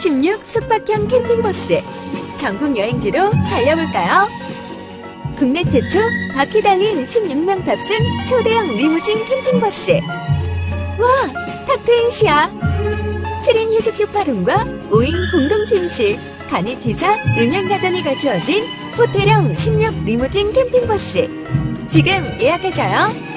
16 숙박형 캠핑버스. 전국 여행지로 달려볼까요? 국내 최초 바퀴 달린 16명 탑승 초대형 리무진 캠핑버스. 와, 탁 트인 시야. 7인 휴식 휴파룸과 5인 공동 침실, 간이 지사, 음향가전이 갖추어진 호텔형 16 리무진 캠핑버스. 지금 예약하셔요.